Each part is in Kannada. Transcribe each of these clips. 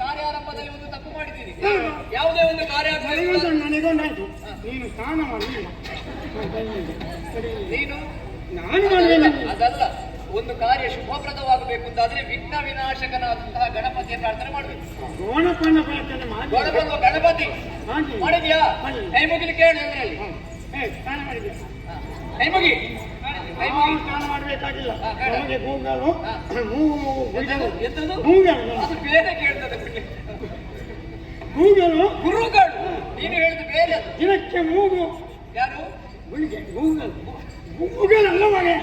ಕಾರ್ಯಾರಂಭದಲ್ಲಿ ಒಂದು ತಪ್ಪು ಮಾಡಿದ್ದೀನಿ ಯಾವುದೇ ಒಂದು ಕಾರ್ಯ ನನಗೊಂದಾಯ್ತು. ನೀನು ಸ್ನಾನ ಮಾಡಲಿಲ್ಲ ನೀನು ನಾನು ಅದಲ್ಲ ಒಂದು ಕಾರ್ಯ ಶುಭಪ್ರದವಾಗಬೇಕು ಅಂತಾದ್ರೆ ವಿಘ್ನ ವಿನಾಶಕನಾದಂತಹ ಗಣಪತಿಯ ಪ್ರಾರ್ಥನೆ ಮಾಡಬೇಕು. ಗೋಣಪ್ಪನ ಪ್ರಾರ್ಥನೆ ಮಾಡಿ ಗಣಪತಿ. ಮಾಡಿದ್ಯಾ. ಕೈ ಮುಗಿಲಿಕ್ಕೆ ಕೇಳಿ ಅದರಲ್ಲಿ ಹೇ, ಸ್ನಾನ ಮಾಡಿದ್ಯಾ? ಕೈ ಮುಗಿ ಕೈ ಸ್ನಾನ ಮಾಡಬೇಕಾಗಿಲ್ಲ. ನಮಗೆ ಮೂಗು ಮೂಗು ಎಂತದು? ಎಂತದು? ಅದು ಬೇರೆ ಕೇಳ್ತದೆ ಬಿಡಿ. ಗುರುಗಳು ನೀನು ಹೇಳಿದ ಬೇರೆ. ದಿನಕ್ಕೆ ಮೂಗು. ಯಾರು? ಗುಳಿಗೆ ಗೂಗಲ್ ಗೂಗಲ್ ಅಲ್ಲ ಮನೆ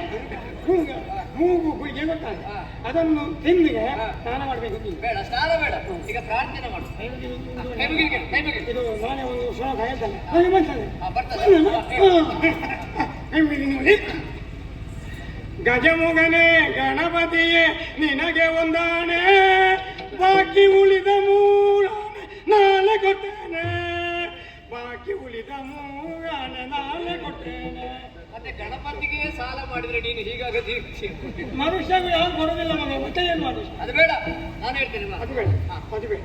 ಗೂಗಲ್ ಮೂಗು ಗುಳಿಗೆ ಗೊತ್ತಾಗ. ಅದನ್ನು ತಿಂದಿಗೆ. ಸ್ನಾನ ಮಾಡಬೇಕು ಬೇಡ ಸ್ನಾನ ಬೇಡ. ಈಗ ಪ್ರಾರ್ಥನೆ ಮಾಡು. ಇದು ನಾನೇ ಒಂದು ಶ್ಲೋಕ ಹೇಳ್ತಾನೆ. ನನಗೆ ಬರ್ತದೆ. ಗಜಮುಗನೇ ಗಣಪತಿಯೇ ನಿನಗೆ ಒಂದಾಣೆ. ಬಾಕಿ ಉಳಿದ ಮೂಳ ನಾಳೆ ಕೊಟ್ಟೇನೆ. ಬಾಕಿ ಉಳಿದ ಮೂಳ ನಾಳೆ ಕೊಟ್ಟೇನೆ. ಗಣಪತಿಗೆ ಸಾಲ ಮಾಡಿದ್ರೆ ನೀನು ಹೀಗಾಗದಿ ಮನುಷ್ಯ ಯಾರು ಬರೋದಿಲ್ಲ ಮಗ ಮತ್ತೆ ಏನು ಮಾಡಿ ಅದು ಬೇಡ ನಾನು ಹೇಳ್ತೇನೆ. ಅದು ಬೇಡ ಅದು ಬೇಡ.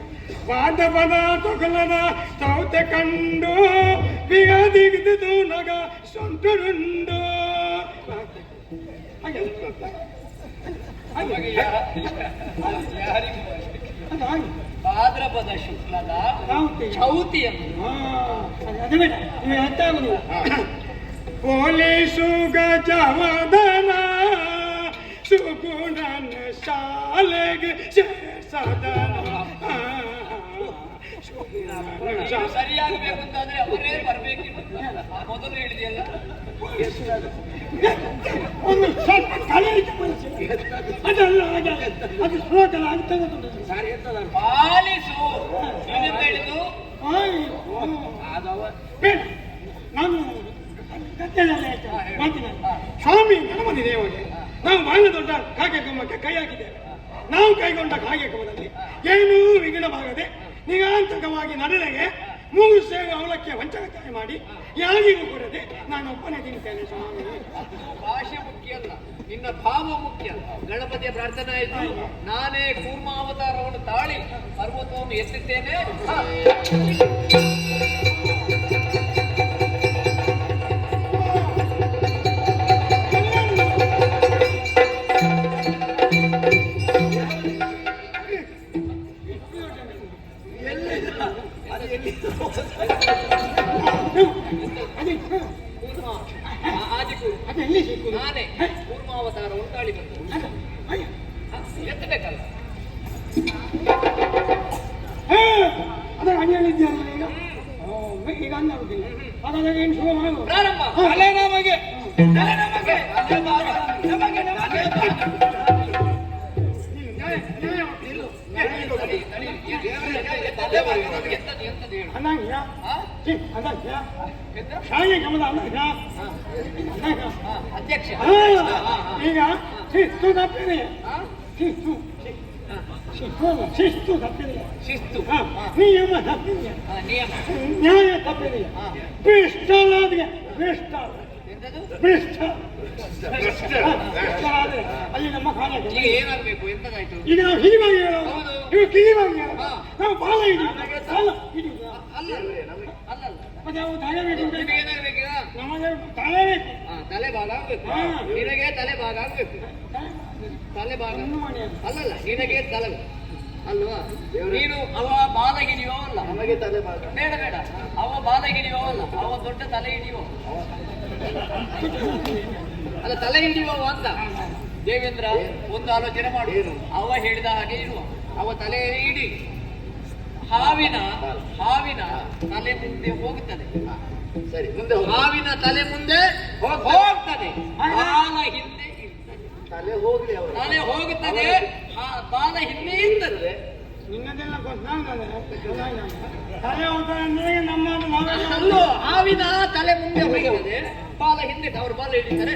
ಪದ ತೊಗಲದ ಸೌತೆ ಕಂಡು ಬಿಗದಿಗಿದು ನಗ ಸೊಂಟುರುಂಡು ಭಾದ್ರಪದ ಶುಕ್ಲದ ಚೌತಿಯನ್ನು ಅದು ಬೇಡ. ನೀವು ಅರ್ಥ ಆಗುದಿಲ್ಲ ಪೊಲೀಸು ಗಜವದನ ಸುಗುಣನ ಶಾಲೆಗೆ ಸದನ ಸರಿಯಾಗಿ ಸರಿಯಾಗಬೇಕು ಅಂತಂದ್ರೆ ಅವರೇ ಬರ್ಬೇಕಿತ್ತು. ಮೊದಲು ಹೇಳಿದೆಯಲ್ಲ. ಒಂದು ಸ್ವಲ್ಪ ತಲೆ ಇಟ್ಟು ಮನುಷ್ಯ. ಅದು ಹಾಗೆ ಅದು ಶ್ಲೋಕ ಅದು ತೆಗೆದುಕೊಂಡು ಪಾಲಿಸು. ಹೇಳಿದ್ದು? ಬೇಡ ನಾನು ಗದ್ದೆಯಲ್ಲಿ ಹೇಳ್ತೇನೆ, ಮಾತಿನಲ್ಲಿ. ಸ್ವಾಮಿ ಗಣಪತಿ ದೇವರಿಗೆ ನಾವು ಬಹಳ ದೊಡ್ಡ ಕಾಗೆಗಮ್ಮಕ್ಕೆ ಕೈ ಹಾಕಿದ್ದೇವೆ ನಾವು ಕೈಗೊಂಡ ಕಾಗೆಗಮದಲ್ಲಿ ಏನೂ ವಿಘ್ನವಾಗದೆ ನಿಗಾಂತಕವಾಗಿ ನಡೆಲೆಗೆ ಮೂರು ಸೇವೆ ಅವಲಕ್ಕೆ ವಂಚನೆ ಮಾಡಿ ಯಾರಿಗೂ ಕೊಡದೆ ನಾನು ಒಪ್ಪನೆ ತಿಂತೇನೆ ಸ್ವಾಮಿ ಭಾಷೆ ಮುಖ್ಯ ಅಲ್ಲ ನಿನ್ನ ಭಾವ ಮುಖ್ಯ ಗಣಪತಿಯ ಪ್ರಾರ್ಥನೆ ಆಯ್ತು ನಾನೇ ಕೂರ್ಮಾವತಾರವನ್ನು ತಾಳಿ ಪರ್ವತವನ್ನು ಎತ್ತುತ್ತೇನೆ ಅಲೆ ನಮಗೆ ಅಲೆ ನಮಗೆ ನಮಗೆ ನಮಗೆ ಅಧ್ಯಕ್ಷ. ಈಗ ಶಿಸ್ತು ತಪ್ಪಿದೆ? ಶಿಸ್ತು. ಶಿಸ್ತು ಅಲ್ಲ, ಶಿಸ್ತು. ನಿಯಮ ತಪ್ಪಿದೆಯಾ ನಿಯಮ. ನ್ಯಾಯ ತಪ್ಪಿದೆ. ಹಾ. ಭ್ರಷ್ಟಲಾದ್ರೆ ಭ್ರಷ್ಟ. ಎಂತದು? ಭ್ರಷ್ಟ. ಭ್ರಷ್ಟರಾದ್ರೆ ಅಲ್ಲಿ ನಮ್ಮ ಕಾಲ ಏನಾಗಬೇಕು? ಏನಾಗ್ಬೇಕು ಈಗ ನಾವು ಹೇಳೋದು. ಹೇಳೋದು. ನಾವು ಬಾಲ ಹಿಡಿ ಅಲ್ಲ ಅಲ್ಲ ಮತ್ತೆ ನಾವು ತಲೆ ಬೇಕು ಏನಾಗ್ಬೇಕೀಗ ನಮಗೆ ತಲೆ ಬೇಕು. ಹಾ, ತಲೆ ಭಾಗ ಆಗ್ಬೇಕು. ಹಾ. ನಿನಗೆ ತಲೆ ಭಾಗ ಆಗ್ಬೇಕು. ತಲೆ ಭಾಗ ಇನ್ನು ಮಾಡಿ ಅದು. ಅಲ್ಲಲ್ಲ ನಿನಗೆ ತಲೆ ಅಲ್ವಾ? ನೀನು ಅವ ಬಾಲ ಹಿಡಿಯೋ ಅಲ್ಲ ನಮಗೆ ತಲೆ ಬೇಡ ಬೇಡ. ಅವ ಬಾಲ ಹಿಡಿಯೋ ಅಲ್ಲ ಅವ ದೊಡ್ಡ ತಲೆ ಹಿಡಿಯೋ ಅಲ್ಲ ತಲೆ ಹಿಡಿಯುವ ಅಂತ. ದೇವೇಂದ್ರ ಒಂದು ಆಲೋಚನೆ ಮಾಡು. ಅವ ಹೇಳಿದ ಹಾಗೆ ಇರುವ. ಅವ ತಲೆ ಇಡಿ ಹಾವಿನ ಹಾವಿನ ತಲೆ ಮುಂದೆ ಹೋಗುತ್ತದೆ. ಸರಿ ಮುಂದೆ ಹಾವಿನ ತಲೆ ಮುಂದೆ ಹೋಗ್ತದೆ. ಹಿಂದೆ. ತಲೆ ಹೋಗ್ಲಿ ಅವರು. ತಲೆ ಹೋಗುತ್ತದೆ. ಆ ಬಾಲ ಹಿಂದೆ ಇರ್ತದೆ. ನಿನ್ನದೆಲ್ಲ ಗೊತ್ತು. ನಾನು ತಲೆ ಹೋಗ್ತಾರೆ ಅಂದ್ರೆ ನಮ್ಮ ನಾವೆಲ್ಲ ಅಲ್ಲೋ ಹಾವಿನ ತಲೆ ಮುಂದೆ ಹೋಗಿ ಬಾಲ ಹಿಂದೆ ಅವರು ಬಾಲ ಹಿಡಿತಾರೆ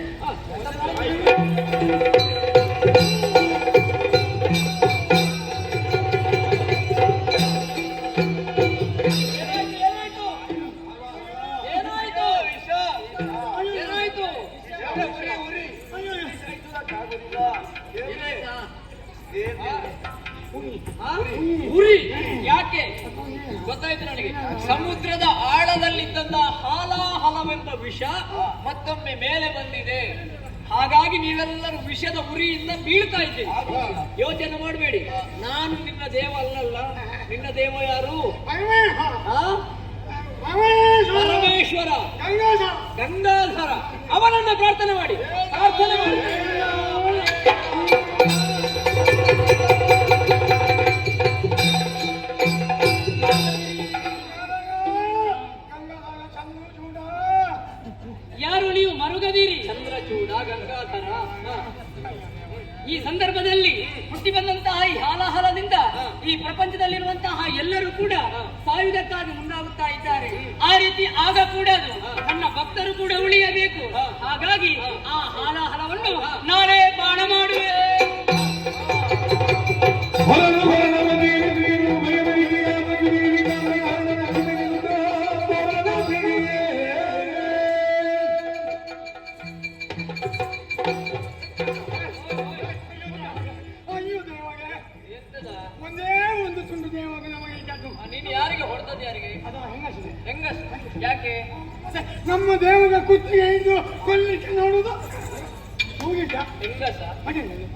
ಉರಿ ಯಾಕೆ? ಗೊತ್ತಾಯ್ತು ನನಗೆ? ಸಮುದ್ರದ ಆಳದಲ್ಲಿದ್ದಂತ ಹಾಲಾಹಲವೆಂಬ ವಿಷ ಮತ್ತೊಮ್ಮೆ ಮೇಲೆ ಬಂದಿದೆ. ಹಾಗಾಗಿ ನೀವೆಲ್ಲರೂ ವಿಷದ ಉರಿಯಿಂದ ಬೀಳ್ತಾ ಇದ್ದೀವಿ ಯೋಚನೆ ಮಾಡಬೇಡಿ. ನಾನು ನಿನ್ನ ದೇವ ಅಲ್ಲಲ್ಲ. ನಿನ್ನ ದೇವ ಯಾರು? ಪರಮೇಶ್ವರ. ಗಂಗಾಧರ. ಅವನನ್ನ ಪ್ರಾರ್ಥನೆ ಮಾಡಿ. ಪ್ರಾರ್ಥನೆ ಮಾಡಿ. ಯಾರು ನೀವು ಮರುಗದಿರಿ? ಚಂದ್ರಚೂಡ ಗಂಗಾಧರ ಈ ಸಂದರ್ಭದಲ್ಲಿ ಹುಟ್ಟಿ ಬಂದಂತಹ ಈ ಹಾಲಾಹಲದಿಂದ ಈ ಪ್ರಪಂಚದಲ್ಲಿರುವಂತಹ ಎಲ್ಲರೂ ಕೂಡ ಸಾಯುವುದಕ್ಕಾಗಿ ಮುಂದಾಗುತ್ತಾ ಇದ್ದಾರೆ. ಆ ರೀತಿ ಆಗ ಕೂಡ ನನ್ನ ಭಕ್ತರು ಕೂಡ ಉಳಿಯಬೇಕು. ಹಾಗಾಗಿ ಆ ಹಾಲಾಹಲವನ್ನು ನಾನೇ ಬಾಣ ಮಾಡುವೆ. ಹೆಂಗಸ್ ಯಾಕೆ? ನಮ್ಮ ದೇವರ ಕುತ್ತಿಗೆ ಇದ್ದು ಕೊಲ್ಲಿಕ್ಕೆ ನೋಡುದು? ಹೋಗಿದ್ದ? ಹೆಂಗಸ?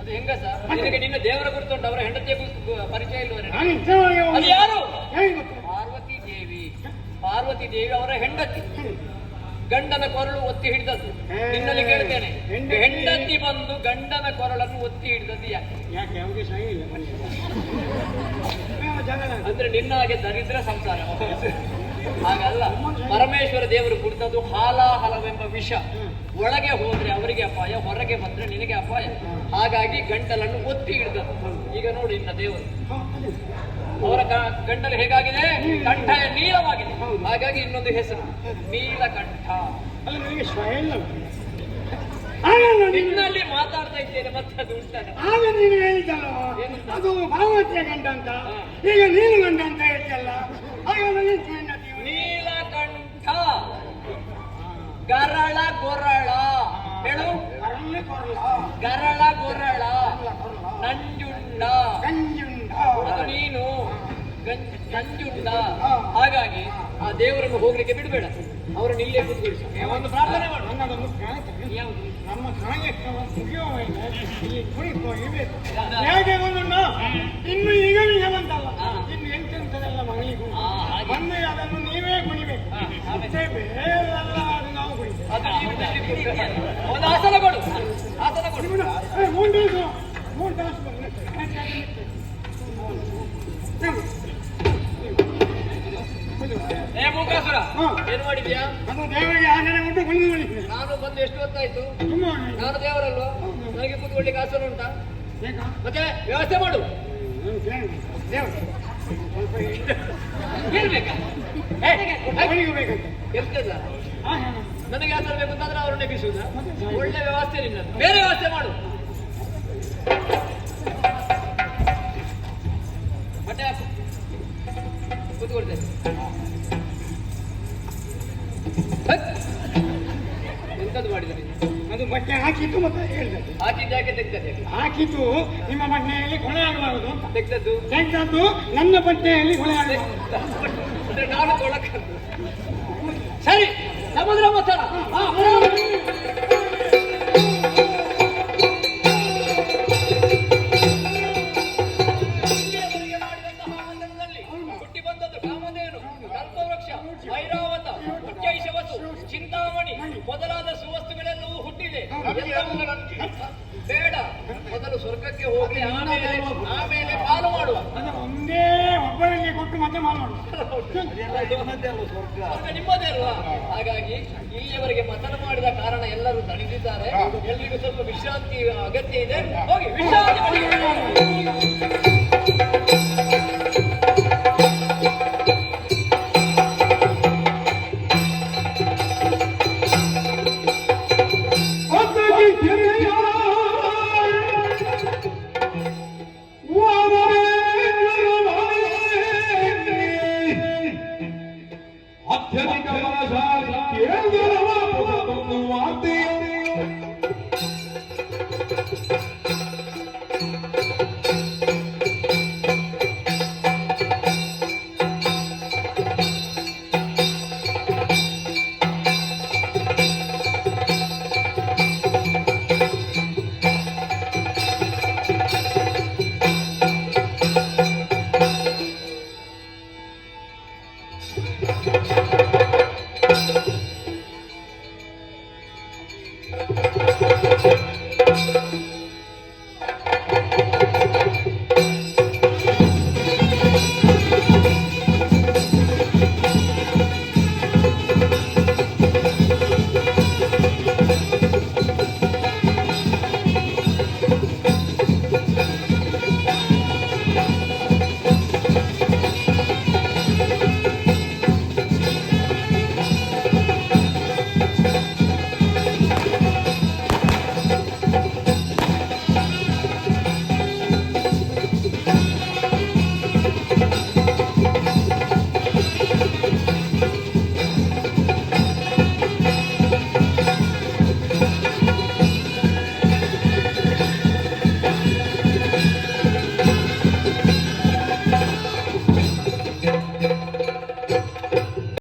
ಅದು ಹೆಂಗಸ ನಿನಗೆ ನಿನ್ನ ದೇವರ ಗುರುತುಂಟು ಅವರ ಹೆಂಡತಿಯ ಪರಿಚಯ ಇಲ್ವ ನಾನು ಇಷ್ಟವಾಗಿ ಅದು ಯಾರು? ಹೇಗೆ ಗೊತ್ತು. ಪಾರ್ವತಿ ದೇವಿ. ಪಾರ್ವತಿ ದೇವಿ ಅವರ ಹೆಂಡತಿ. ಗಂಡನ ಕೊರಳು ಒತ್ತಿ ಹಿಡಿದದ್ದು. ನಿನ್ನಲ್ಲಿ ಕೇಳ್ತೇನೆ. ಹೆಂಡತಿ- ಹೆಂಡತಿ ಬಂದು ಗಂಡನ ಕೊರಳನ್ನು ಒತ್ತಿ ಹಿಡಿದದ್ದು ಯಾಕೆ? ಯಾಕೆ? ಅವರಿಗೆ ಸಹ ಇಲ್ಲ. ಯಾವ ಜಗಳ ಅಂದ್ರೆ ನಿನ್ನ ಹಾಗೆ ದರಿದ್ರ ಸಂಸಾರ. ಹಾಗಲ್ಲ. ಪರಮೇಶ್ವರ ದೇವರು ಕುಡಿದದ್ದು ಹಾಲಾಹಲವೆಂಬ ವಿಷ. ಒಳಗೆ ಹೋದ್ರೆ ಅವರಿಗೆ ಅಪಾಯ ಹೊರಗೆ ಬಂದ್ರೆ ನಿನಗೆ ಅಪಾಯ. ಹಾಗಾಗಿ ಗಂಟಲನ್ನು ಒತ್ತಿ ಹಿಡಿದದ್ದು. ಈಗ ನೋಡಿ ಇನ್ನ ದೇವರು. ಅವರ ಗಂಟಲು ಹೇಗಾಗಿದೆ? ಕಂಠ ನೀಲವಾಗಿದೆ. ಹಾಗಾಗಿ ಇನ್ನೊಂದು ಹೆಸರು ನೀಲಕಂಠ. ನಿನ್ನಲ್ಲಿ ಮಾತಾಡ್ತಾ ಇದ್ದೇನೆ ಮತ್ತೆ ಅದು ಆಗ ನೀನು ಹೇಳಿದ್ದಲ್ಲ ಅದು ಭಾವತಿಯ ಗಂಡ ಅಂತ. ಈಗ ನೀನು ಗಂಡ ಅಂತ ಹೇಳ್ತಲ್ಲ. ಆಗ ಗರಳ ಗೊರಳ. ಹೇಳು. ಗರಳ ಗೊರಳ. ನಂಜುಂಡ. ಅದು ನೀನು. ನಂಜುಂಡ. ಹಾಗಾಗಿ ಆ ದೇವರನ್ನು ಹೋಗ್ಲಿಕ್ಕೆ ಬಿಡಬೇಡ. ಅವರನ್ನು ಇಲ್ಲೇ ಕೂತ್ಕೊಳಿಸು ಒಂದು ಪ್ರಾರ್ಥನೆ ಮಾಡು. ನನ್ನದೊಂದು ನಮ್ಮ ಮುಗಿಯುವಾಗ ಇಲ್ಲಿ ಹೇಗೆ ಮಾಡಿದ್ಯಾ? ಅದು ದೇವರಿಗೆ ಆನೆ ಉಂಟು ನಾನು ಬಂದು ಎಷ್ಟು ಹೊತ್ತಾಯ್ತು? ನಾನು ದೇವರಲ್ವಾ? ನನಗೆ ಕೂತ್ಕೊಳ್ಳಿಕ್ಕೆ ಆಸನ ಉಂಟಾ? ಮತ್ತೆ ವ್ಯವಸ್ಥೆ ಮಾಡು. ಎಷ್ಟದ ನನಗೆ ಆಸನ ಬೇಕು ಅಂತಂದ್ರೆ ಅವರನ್ನೇ ಬಿಸುವುದಾ ಒಳ್ಳೆ ವ್ಯವಸ್ಥೆ ನಿನ್ನ ಬೇರೆ ವ್ಯವಸ್ಥೆ ಮಾಡು. ಮತ್ತೆ ಹೇಳಿದೆ. ಹಾಕಿದ್ದ ತೆಗ್ದದ್ದು? ನಿಮ್ಮ ಬಟ್ಟೆಯಲ್ಲಿ ಕೊಳೆ ಆಗಬಾರದು ಅಂತ. ತೆಗ್ದದ್ದು? ತೆಗೆದದ್ದು ನನ್ನ ಬಟ್ಟೆಯಲ್ಲಿ ಕೊಳೆ ಆಗಬಾರದು. ನಾನು ಸರಿ ಸಮುದ್ರ ಮಥನ ಬೇಡ. ಮೊದಲು ಸ್ವರ್ಗಕ್ಕೆ ಹೋಗಿ ಆಮೇಲೆ ಆಮೇಲೆ ಪಾಲು ಮಾಡುವ. ಒಂದೇ ಒಬ್ಬರಿಗೆ ಕೊಟ್ಟು ಮತ್ತೆ ಅಲ್ವಾ ಸ್ವರ್ಗ? ನಿಮ್ಮದೇ ಅಲ್ವಾ? ಹಾಗಾಗಿ ಇಲ್ಲಿಯವರೆಗೆ ಮತನ ಮಾಡಿದ ಕಾರಣ ಎಲ್ಲರೂ ತಣಿದಿದ್ದಾರೆ. ಎಲ್ಲರಿಗೂ ಸ್ವಲ್ಪ ವಿಶ್ರಾಂತಿ ಅಗತ್ಯ ಇದೆ. ಹೋಗಿ ವಿಶ್ರಾಂತಿ